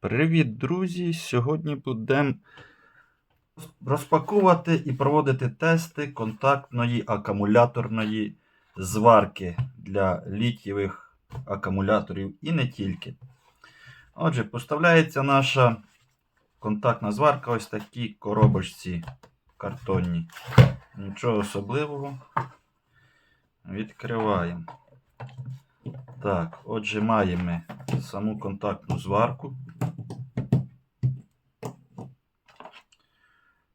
Привіт, друзі! Сьогодні будемо розпаковувати і проводити тести контактної акумуляторної зварки для літієвих акумуляторів і не тільки. Отже, поставляється наша контактна зварка ось такі коробочці картонні. Нічого особливого. Відкриваємо. Так, отже, маємо саму контактну зварку.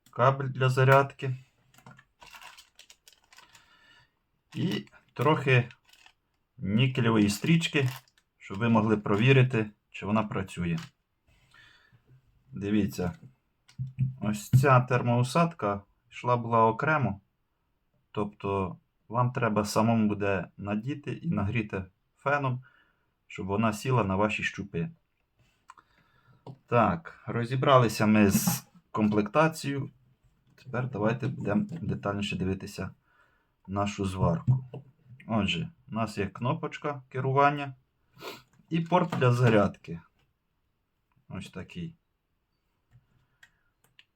Кабель для зарядки. І трохи нікелевої стрічки, щоб ви могли провірити, чи вона працює. Дивіться, ось ця термоусадка йшла була окремо. Тобто вам треба самому буде надіти і нагріти феном, щоб вона сіла на ваші щупи. Так, розібралися ми з комплектацією. Тепер давайте будемо детальніше дивитися нашу зварку. Отже, у нас є кнопочка керування і порт для зарядки. Ось такий.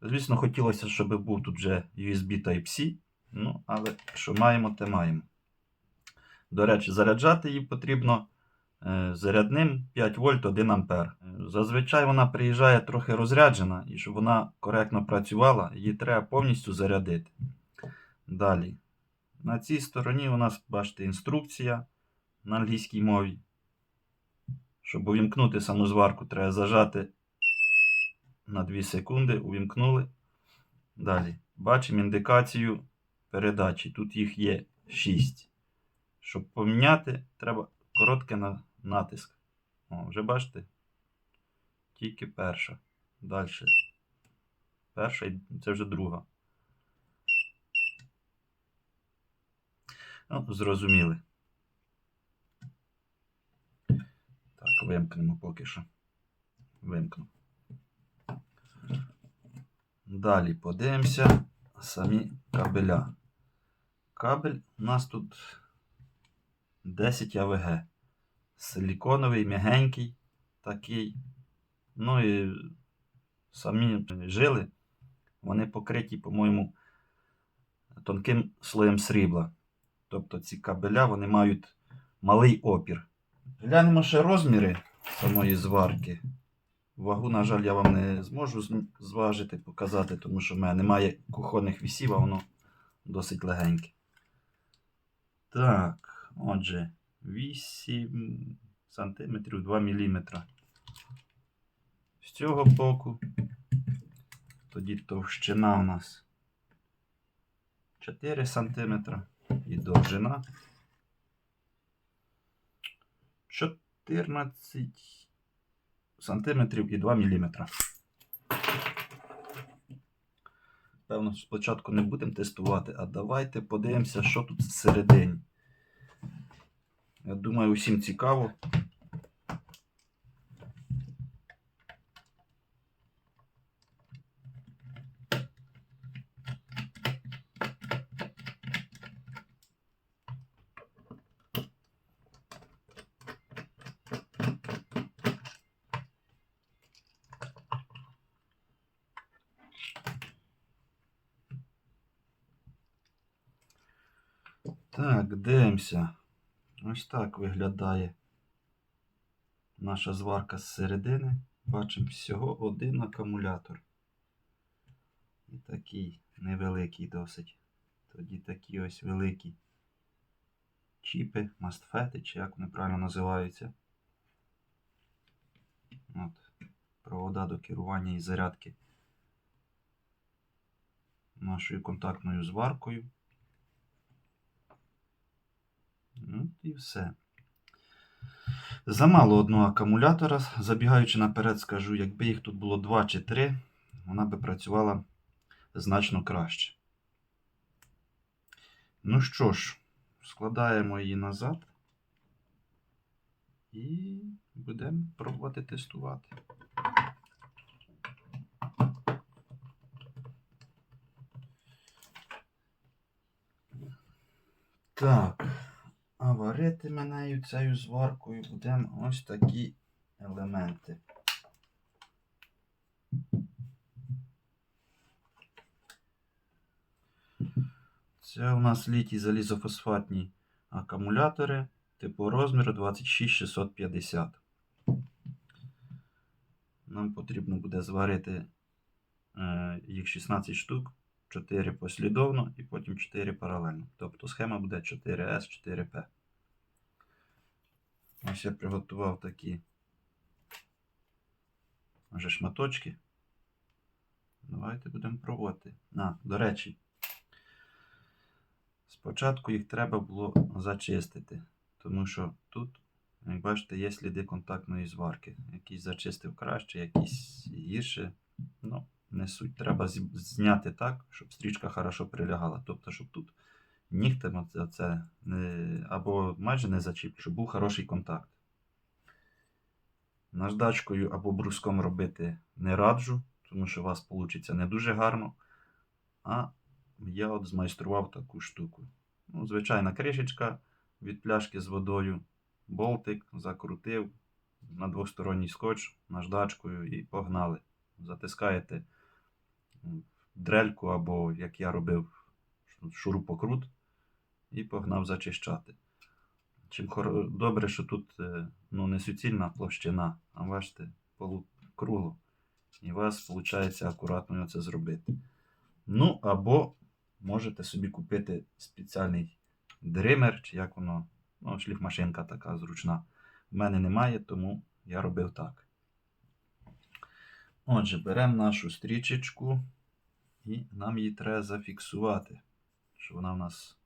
Звісно, хотілося, щоб був тут вже USB Type-C. Ну, але що маємо, те маємо. До речі, заряджати її потрібно е, зарядним 5 вольт 1 ампер. Е, Зазвичай вона приїжджає трохи розряджена, і щоб вона коректно працювала, її треба повністю зарядити. Далі. На цій стороні у нас, бачите, інструкція на англійській мові. Щоб увімкнути саму зварку, треба зажати на 2 секунди, увімкнули. Далі. Бачимо індикацію передачі. Тут їх є 6. Щоб поміняти, треба короткий на- натиск. О, вже бачите? Тільки перша. Далі. Перша і це вже друга. Ну, зрозуміли. Так, вимкнемо поки що. Вимкну. Далі подивимося самі кабеля. Кабель у нас тут 10 АВГ. Силіконовий, м'ягенький такий. Ну і самі жили, вони покриті, по-моєму, тонким слоєм срібла. Тобто ці кабеля вони мають малий опір. Глянемо ще розміри самої зварки. Вагу, на жаль, я вам не зможу зважити, показати, тому що в мене немає кухонних вісів, а воно досить легеньке. Так, отже, 8 сантиметрів 2 мм. З цього боку. Тоді товщина у нас 4 см і довжина 14 сантиметрів і 2 мм. Певно, спочатку не будемо тестувати, а давайте подивимося, що тут всередині. Я думаю, усім цікаво. Так, дивимося. Ось так виглядає наша зварка з середини. Бачимо всього один акумулятор. І такий невеликий досить. Тоді такі ось великі чіпи, мастфети, чи як вони правильно називаються. От, провода до керування і зарядки нашою контактною зваркою. Ну і все. Замало одного акумулятора. Забігаючи наперед, скажу, якби їх тут було 2 чи 3, вона би працювала значно краще. Ну що ж, складаємо її назад і будемо пробувати тестувати. Так. А варити мене цією зваркою будемо ось такі елементи. Це у нас літі залізофосфатні акумулятори типу розміру 26650. Нам потрібно буде зварити е, їх 16 штук, 4 послідовно і потім 4 паралельно. Тобто схема буде 4С, 4П. Ось я приготував такі вже шматочки. Давайте будемо пробувати. А, до речі, спочатку їх треба було зачистити, тому що тут, як бачите, є сліди контактної зварки. Якийсь зачистив краще, якийсь гірше. Ну, не суть. Треба зняти так, щоб стрічка хорошо прилягала. Тобто, щоб тут нігтем оце- або майже не зачіп, щоб був хороший контакт. Наждачкою або бруском робити не раджу, тому що у вас вийде не дуже гарно. А я от змайстрував таку штуку. Ну, звичайна кришечка від пляшки з водою, болтик закрутив на двосторонній скотч наждачкою і погнали. Затискаєте дрельку або, як я робив, шурупокрут і погнав зачищати. Чим хоро- добре, що тут е, ну, не суцільна площина, а бачите, полукругло. І у вас виходить акуратно це зробити. Ну, або можете собі купити спеціальний дример, чи як воно, ну, шліфмашинка така зручна. В мене немає, тому я робив так. Отже, беремо нашу стрічечку і нам її треба зафіксувати, щоб вона в нас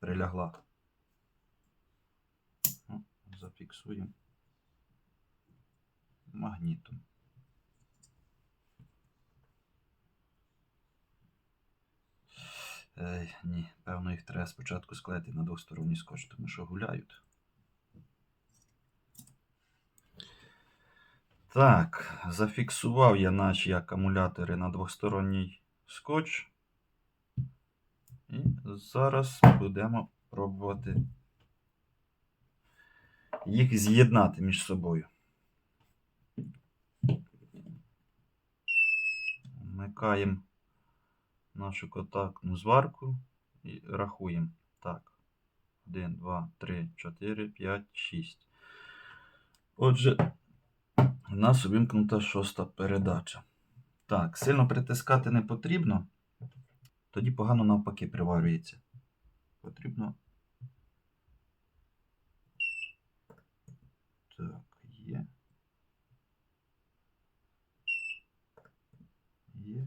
прилягла. Ну, зафіксуємо магнітом. Ей, ні, певно, їх треба спочатку склеїти на двосторонній скотч, тому що гуляють. Так, зафіксував я наші акумулятори на двосторонній скотч. І зараз будемо пробувати їх з'єднати між собою. Вмикаємо нашу контактну зварку і рахуємо. Так. 1, 2, 3, 4, 5, 6. Отже, у нас увімкнута шоста передача. Так, сильно притискати не потрібно. Тоді погано навпаки приварюється. Потрібно. Так, є. Є.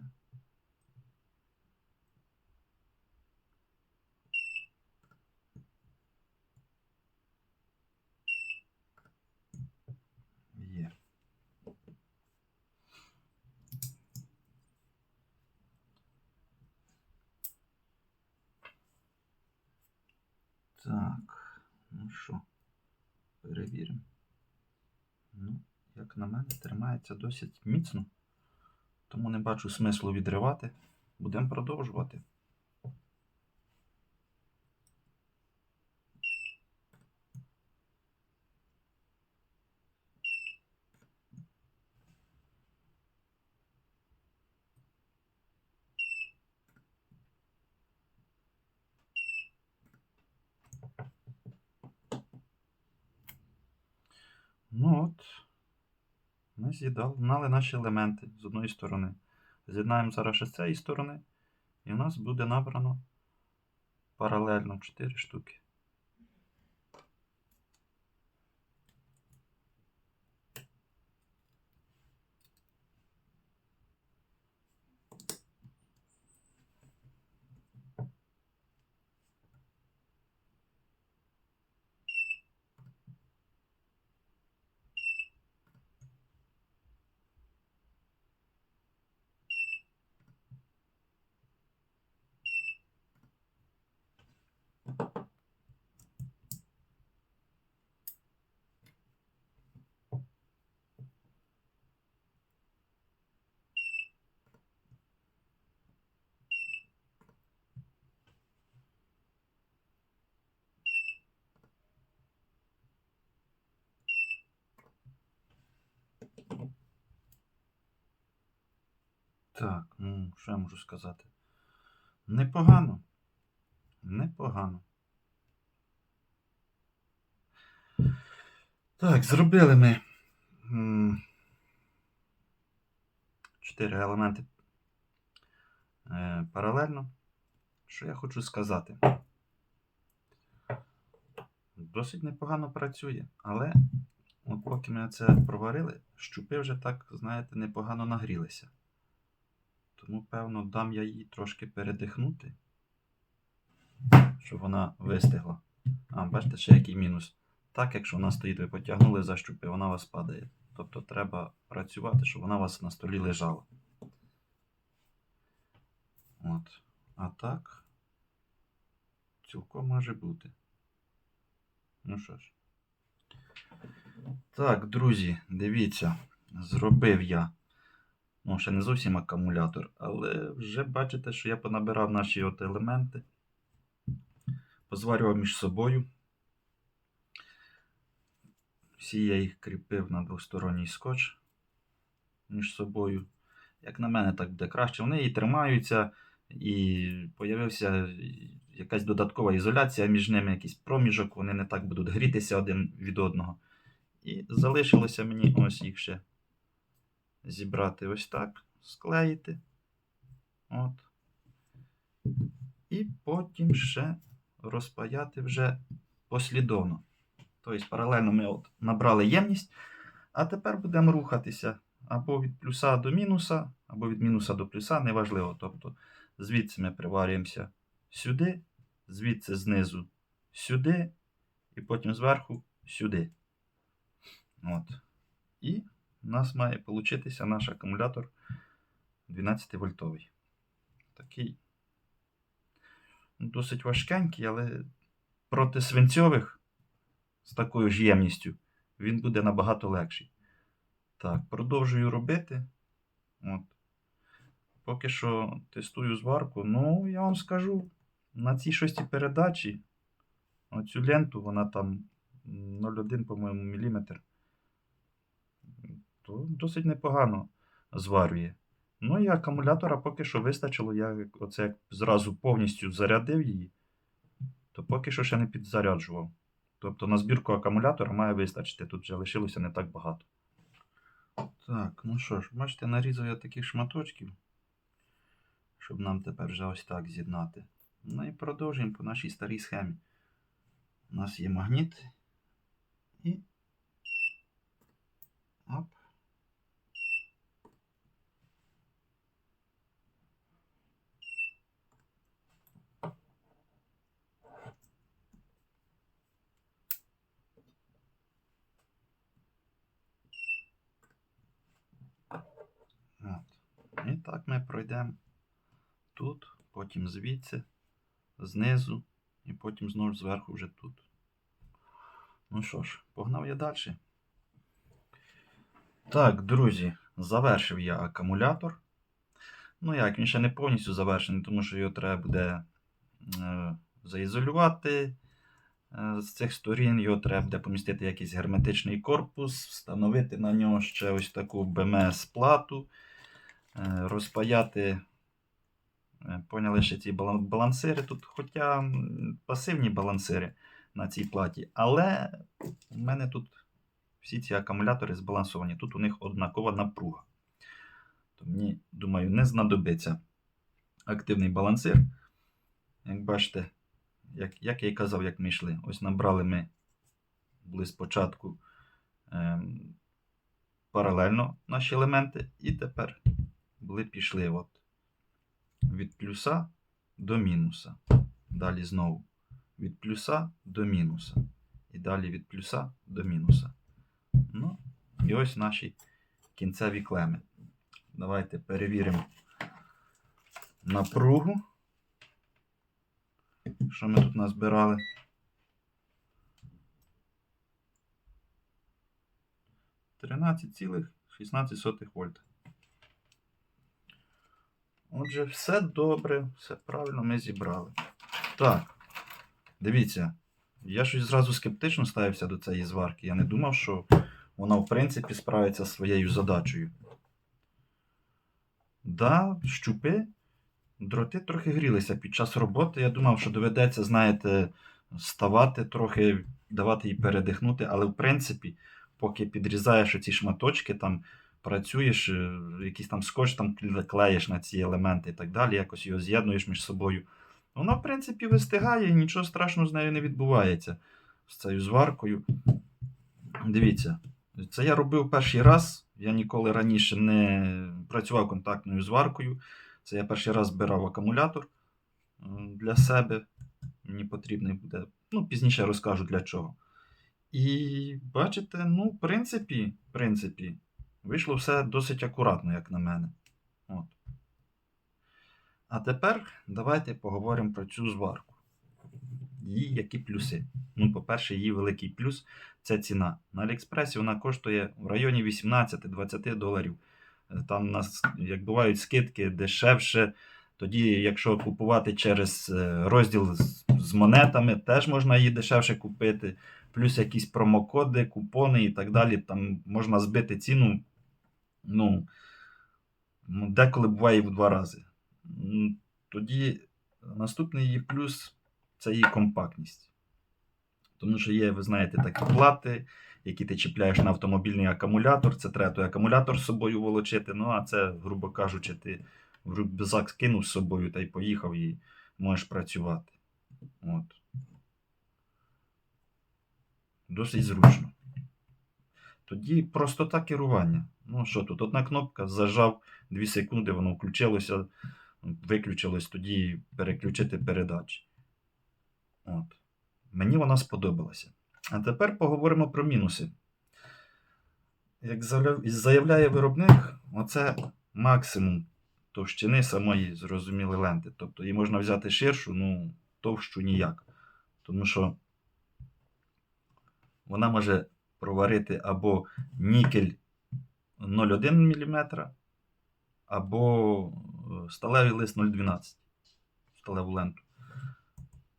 Так, ну що, перевіримо. Ну, як на мене, тримається досить міцно, тому не бачу смислу відривати. Будемо продовжувати. Ну от, ми з'єднали наші елементи з одної сторони. З'єднаємо зараз ще з цієї сторони, і у нас буде набрано паралельно 4 штуки. Так, ну, що я можу сказати? Непогано. Непогано. Так, зробили ми чотири елементи е, паралельно. Що я хочу сказати? Досить непогано працює, але от поки ми це проварили, щупи вже так, знаєте, непогано нагрілися. Тому, певно, дам я їй трошки передихнути, щоб вона вистигла. А, бачите, ще який мінус. Так, якщо вона стоїть, ви потягнули за щупи, вона вас падає. Тобто треба працювати, щоб вона у вас на столі лежала. От. А так, цілком може бути. Ну що ж. Так, друзі, дивіться, зробив я. Ну, ще не зовсім акумулятор, але вже бачите, що я понабирав наші от елементи. Позварював між собою. Всі я їх кріпив на двосторонній скотч між собою. Як на мене, так буде краще. Вони і тримаються, і появився якась додаткова ізоляція між ними, якийсь проміжок, вони не так будуть грітися один від одного. І залишилося мені ось їх ще зібрати ось так, склеїти. От. І потім ще розпаяти вже послідовно. Тобто, паралельно ми от набрали ємність, а тепер будемо рухатися або від плюса до мінуса, або від мінуса до плюса, неважливо. Тобто, звідси ми приварюємося сюди, звідси знизу сюди, і потім зверху сюди. От. І у нас має получитися наш акумулятор 12 вольтовий. Такий ну, досить важкенький, але проти свинцьових з такою ж ємністю він буде набагато легший. Так, продовжую робити. От. Поки що тестую зварку. Ну, я вам скажу, на цій шостій передачі оцю ленту, вона там 0,1, по-моєму, міліметр. То досить непогано зварює. Ну і акумулятора поки що вистачило. Я оце як зразу повністю зарядив її, то поки що ще не підзаряджував. Тобто на збірку акумулятора має вистачити. Тут вже лишилося не так багато. Так, ну що ж, бачите, нарізав я таких шматочків, щоб нам тепер вже ось так з'єднати. Ну і продовжуємо по нашій старій схемі. У нас є магніт і. Оп. От. І так ми пройдемо тут, потім звідси, знизу, і потім знову зверху вже тут. Ну що ж, погнав я далі. Так, друзі, завершив я акумулятор. Ну як, він ще не повністю завершений, тому що його треба буде е, заізолювати е, з цих сторін. Його треба буде помістити якийсь герметичний корпус, встановити на нього ще ось таку БМС-плату, розпаяти. е, Поняли ще ці балансири тут, хоча пасивні балансири на цій платі, але у мене тут всі ці акумулятори збалансовані. Тут у них однакова напруга. То мені, думаю, не знадобиться активний балансир. Як бачите, як, як я і казав, як ми йшли. Ось набрали ми були спочатку ем, паралельно наші елементи, і тепер були пішли от, від плюса до мінуса. Далі знову від плюса до мінуса. І далі від плюса до мінуса. Ну, і ось наші кінцеві клеми. Давайте перевіримо напругу. Що ми тут назбирали? Тринадцять цілих 16 сотих вольт. Отже, все добре, все правильно ми зібрали. Так, дивіться, я щось зразу скептично ставився до цієї зварки. Я не думав, що вона, в принципі, справиться своєю задачею. Да, щупи дроти трохи грілися під час роботи. Я думав, що доведеться, знаєте, ставати трохи, давати їй передихнути, але в принципі, поки підрізаєш ці шматочки, там працюєш, е, якийсь там скотч там кле- клеїш на ці елементи і так далі, якось його з'єднуєш між собою. Вона, в принципі, вистигає і нічого страшного з нею не відбувається. З цією зваркою. Дивіться, це я робив перший раз. Я ніколи раніше не працював контактною зваркою. Це я перший раз збирав акумулятор для себе. Мені потрібний буде. Ну, пізніше розкажу для чого. І бачите, ну, в принципі, в принципі, вийшло все досить акуратно, як на мене. От. А тепер давайте поговоримо про цю зварку. Її які плюси. Ну, по-перше, її великий плюс це ціна. На Аліекспресі вона коштує в районі 18-20 доларів. Е, Там у нас, як бувають скидки, дешевше. Тоді, якщо купувати через е, розділ з, з монетами, теж можна її дешевше купити. Плюс якісь промокоди, купони і так далі. Там можна збити ціну. Ну, деколи буває в два рази. Тоді наступний її плюс це її компактність. Тому що є, ви знаєте, такі плати, які ти чіпляєш на автомобільний акумулятор. Це треба той акумулятор з собою волочити. Ну, а це, грубо кажучи, ти в рюкзак скинув з собою та й поїхав і можеш працювати. От. Досить зручно. Тоді простота керування. Ну що тут? Одна кнопка, зажав 2 секунди, воно включилося, виключилось, тоді переключити передачі. От. Мені вона сподобалася. А тепер поговоримо про мінуси. Як заявляє виробник, оце максимум товщини самої зрозуміли ленти. Тобто її можна взяти ширшу, ну, товщу ніяк. Тому що вона може проварити або нікель 0,1 мм, або е, сталевий лист 0,12 сталеву ленту,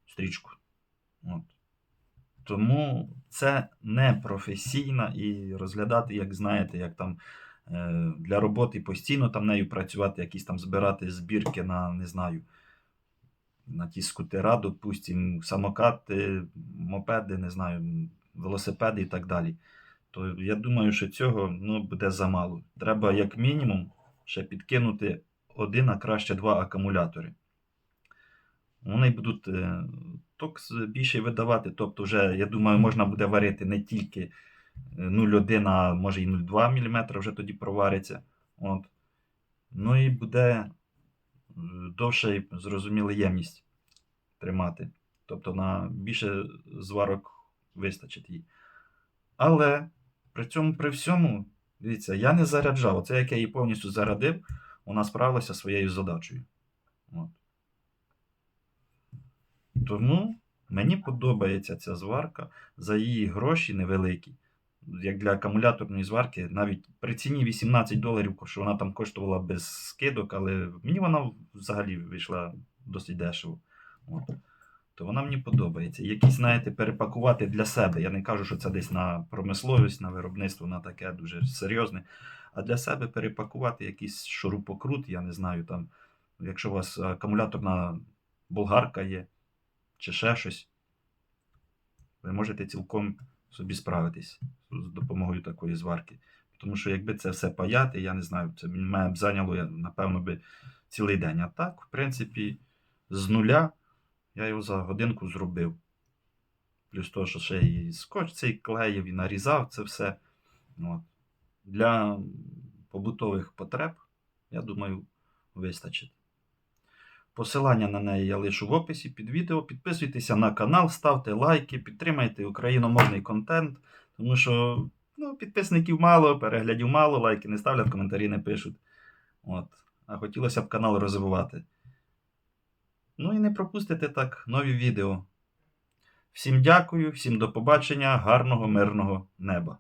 стрічку. От. Тому це не професійна і розглядати, як знаєте, як там е, для роботи постійно там нею працювати, якісь там збирати збірки на, не знаю, на ті скутера, допустим, самокати, мопеди, не знаю, велосипеди і так далі. То я думаю, що цього ну, буде замало. Треба, як мінімум, ще підкинути один, а краще два акумулятори. Вони будуть е, ток більше видавати. Тобто, вже, я думаю, можна буде варити не тільки е, 0,1, а може і 0,2 мм вже тоді провариться. От. Ну і буде е, довше зрозуміла ємність тримати. Тобто на більше зварок вистачить їй. Але при цьому при всьому, дивіться, я не заряджав. Оце як я її повністю зарядив, вона справилася своєю задачею. От. Тому мені подобається ця зварка за її гроші невеликі. Як для акумуляторної зварки, навіть при ціні 18 доларів, що вона там коштувала без скидок, але мені вона взагалі вийшла досить дешево. От. То вона мені подобається. Якісь, знаєте, перепакувати для себе. Я не кажу, що це десь на промисловість, на виробництво, на таке дуже серйозне. А для себе перепакувати якийсь шурупокрут, я не знаю, там, якщо у вас акумуляторна болгарка є, чи ще щось, ви можете цілком собі справитись з допомогою такої зварки. Тому що якби це все паяти, я не знаю, це мене б зайняло, напевно, би цілий день. А так, в принципі, з нуля я його за годинку зробив. Плюс того, що ще і скотч цей клеїв, і нарізав це все. От. Для побутових потреб, я думаю, вистачить. Посилання на неї я лишу в описі під відео. Підписуйтеся на канал, ставте лайки, підтримайте україномовний контент, тому що ну, підписників мало, переглядів мало, лайки не ставлять, коментарі не пишуть. От. А хотілося б канал розвивати. Ну і не пропустите так нові відео. Всім дякую, всім до побачення, гарного, мирного неба.